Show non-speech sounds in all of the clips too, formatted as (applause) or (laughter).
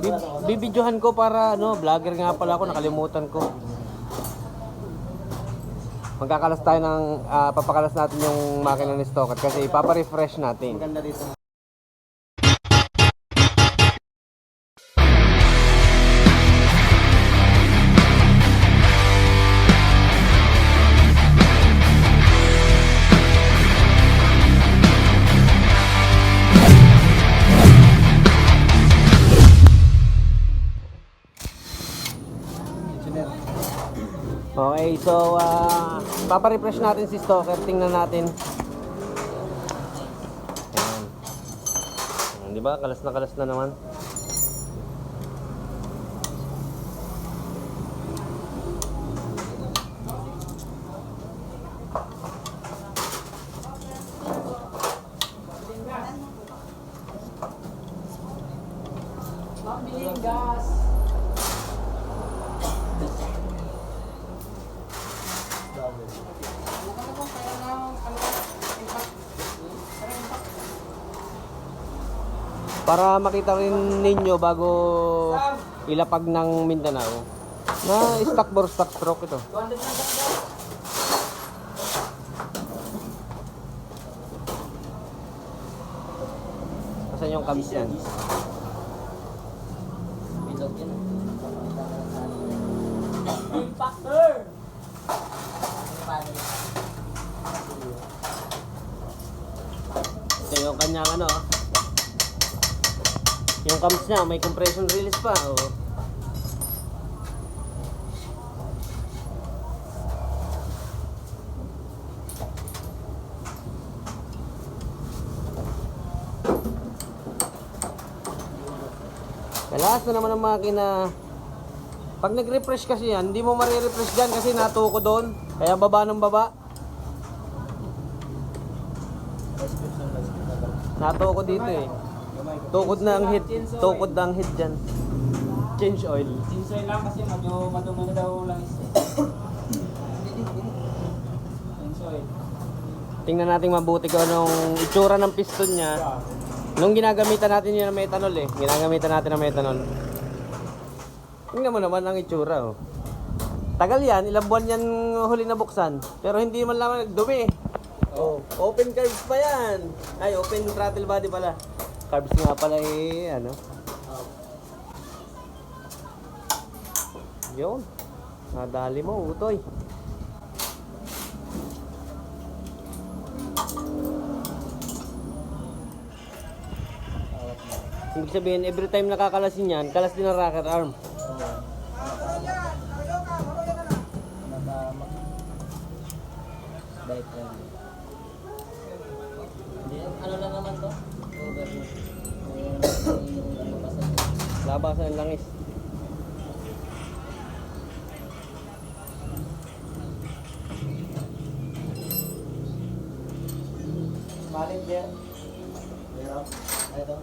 Bib- bibidyohan ko para ano, vlogger nga pala ako, nakalimutan ko. Magkakalas tayo ng, ah, papakalas natin yung makina ni Stoker kasi ipapa-refresh natin. Maganda dito. So ah, papa-refresh natin si Stoker. Tingnan natin. Ayan. Di ba? Kalas na kalas na naman. Para makita rin ninyo bago ilapag ng Mindanao na stock bore stock stroke ito. Asan yung cabs yan? Impactor! Ito yung kanyang ano ah. Yung cams niya may compression release pa. Oh. Kalas na naman ang makina. Pag nag-refresh kasi yan, hindi mo marirefresh dyan kasi natuko doon. Kaya baba ng baba. Natuko dito eh. Tukod na ang hit. Tukod na ang hit dyan. Change oil. Sinsoy lang kasi medyo madumi na daw lang is. Sinsoy. Tingnan natin mabuti kung anong itsura ng piston niya. Nung ginagamitan natin yun ng methanol eh. Ginagamitan natin ng methanol. Tingnan mo naman ang itsura oh. Tagal yan, ilang buwan yan huli na buksan. Pero hindi man lang nagdumi. Oh, open carbs pa yan. Ay, open throttle body pala. Carbs nga pala eh, ano. Yun. Nadali mo, utoy. Ibig sabihin, every time nakakalasin yan, kalas din ang rocker arm. Ano lang naman to? Labasan ng langis. Malin dyan. Meron. Ito.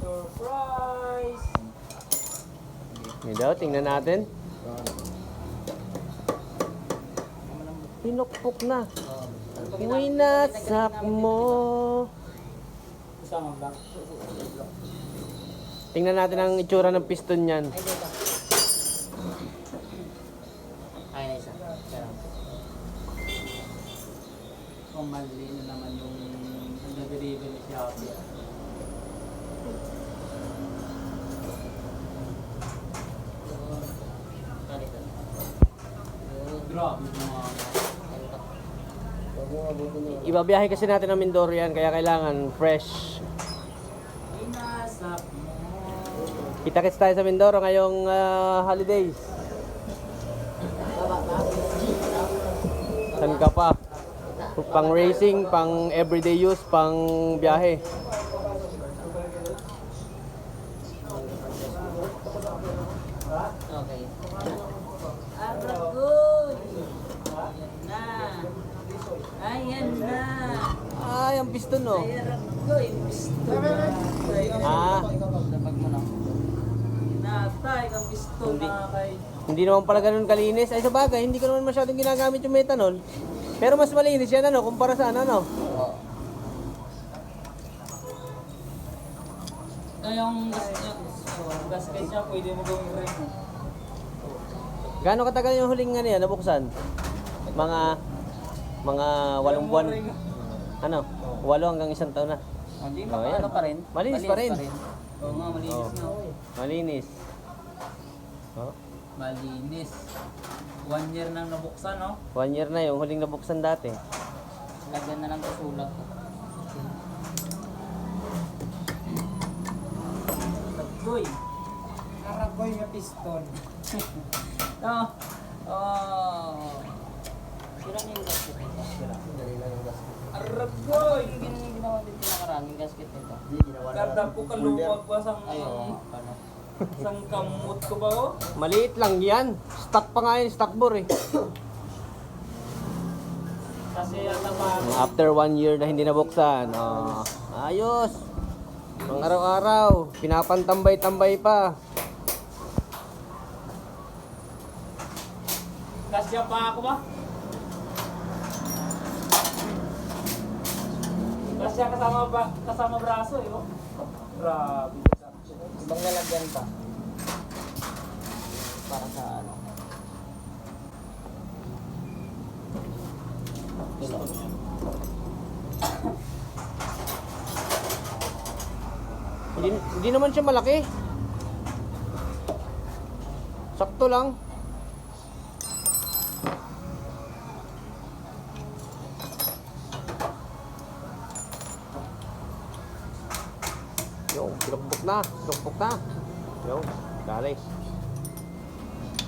Surprise! Daw, tingnan natin. Pinukpok na. Winasak mo. Tingnan natin ang itsura ng piston niyan. Ay, na isa. Naman yung nag-deliver ni Shopee. Grabe yung mga Huwag mo mabuti niyo. Ibabiyahe kasi natin ng Mindoro yan, kaya kailangan fresh. Kita-kits tayo sa Mindoro ngayong ah, holidays. San ka pa? Pang racing, pang everyday use, pang biyahe. Okay. Aragoy! Ayan na. Ayan na. Ay, ang piston no. Ah. Natay ang piston Hindi. na kay... hindi naman pala ganun kalinis. Ay, sa bagay, hindi ko naman masyadong ginagamit yung methanol. Pero mas malinis yan ano, kumpara sa ano, no? Ito yung gas niya. Pwede mo gawing ring. Gaano katagal yung huling ano yan, nabuksan? Mga, mga walong buwan. Ano? Walo hanggang isang taon na. Hindi, Oh, yan. ano pa rin? Malinis pa rin. Oo nga, malinis Oo. na. Malinis. Oh. Malinis. One year nang nabuksan, no? One year na yung huling nabuksan dati. Lagyan na lang sa sulat ko. Taggoy. Aragoy nga piston. (laughs) Oh. Oh. Sira na yung gasket nito. Aragoy. Yung gin- yung ginawa din pinakaraan, yung gasket nito. Kada ko kaluwag pa sang kamot ko ba oh? Maliit lang yan. Stock pa nga yun, stock bore eh. Kasi yata After one year na hindi nabuksan. Oh, ayos. Pang araw-araw, pinapantambay-tambay pa. kasya pa ako ba? Kasya kasama ba kasama braso eh oh. Grabe. Ibang lalagyan pa. Para sa ano. Hindi, hindi naman siya malaki. Sakto lang. Yo, pinukpok na. Pinukpok na. Yo, dali.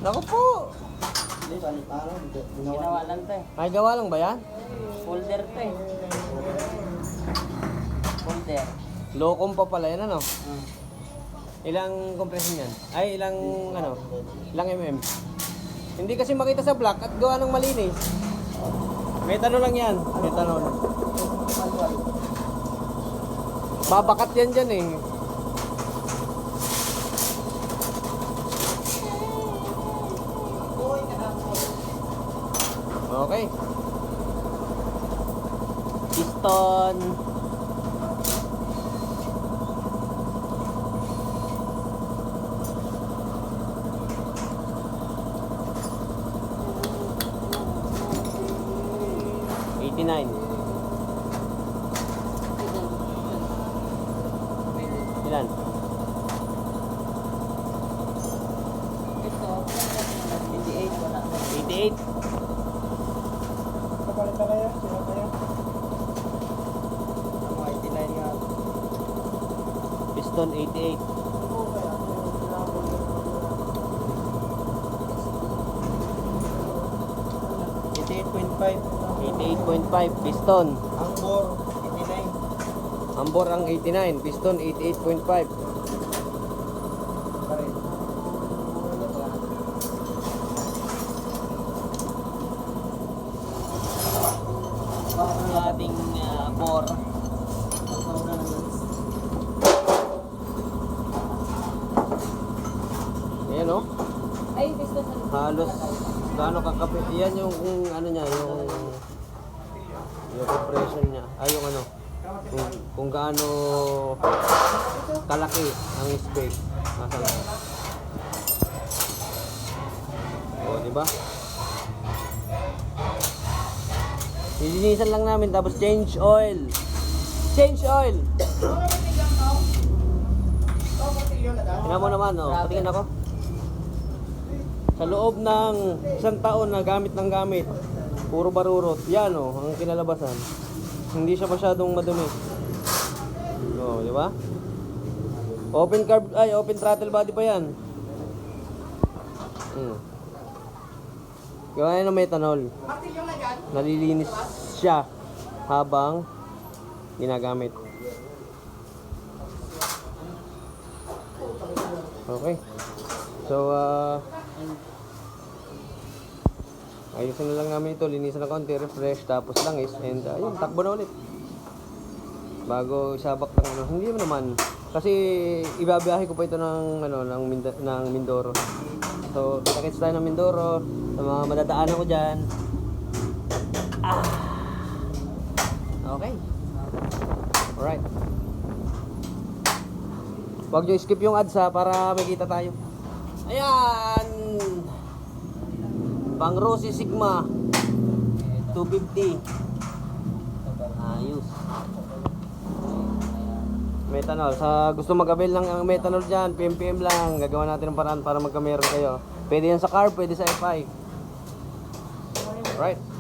Naku po! Ginawa lang to eh. Ay, gawa lang ba yan? Folder to eh. Folder. Locom pa pala yan, ano? Hmm. Ilang compression yan? Ay, ilang, ano? Ilang mm? Hindi kasi makita sa black at gawa ng malinis. Methanol lang yan. Methanol. Babakat yan dyan eh. ตอน89 1,088. five piston. Ambor 89. Ambor ang 89, piston 88.5. ating ah, uh, bore gaano kakapit. Yan yung kung ano niya, yung yung compression niya. Ay yung ano. Kung, kung gaano kalaki ang space. Nasa lang. O, di ba? Nilinisan lang namin tapos change oil. Change oil. Tingnan mo naman, oh. Patingin ako. Sa loob ng isang taon na gamit ng gamit, puro barurot. Yan, oh, ang kinalabasan. Hindi siya masyadong madumi. Oh, di ba? Open carb, ay, open throttle body pa yan. Hmm. Gawa yan ng methanol. Nalilinis siya habang ginagamit. Okay. So, uh, ayusin na lang namin ito linisan na konti refresh tapos langis and ayun takbo na ulit. Bago isabak ng ano hindi mo naman. Kasi ibabiyahe ko pa ito ng ano ng, Mind ng Mindoro. So takits tayo ng Mindoro sa mga madadaanan ko diyan ah. Okay. Alright. Huwag nyo skip yung ads ha, para makita tayo. Ayan! Pang Rosy Sigma. 250. Ayos. Methanol. Sa gusto mag-avail ng methanol dyan, PMPM lang. Gagawa natin ng paraan para magkameron kayo. Pwede yan sa car, pwede sa FI. Right.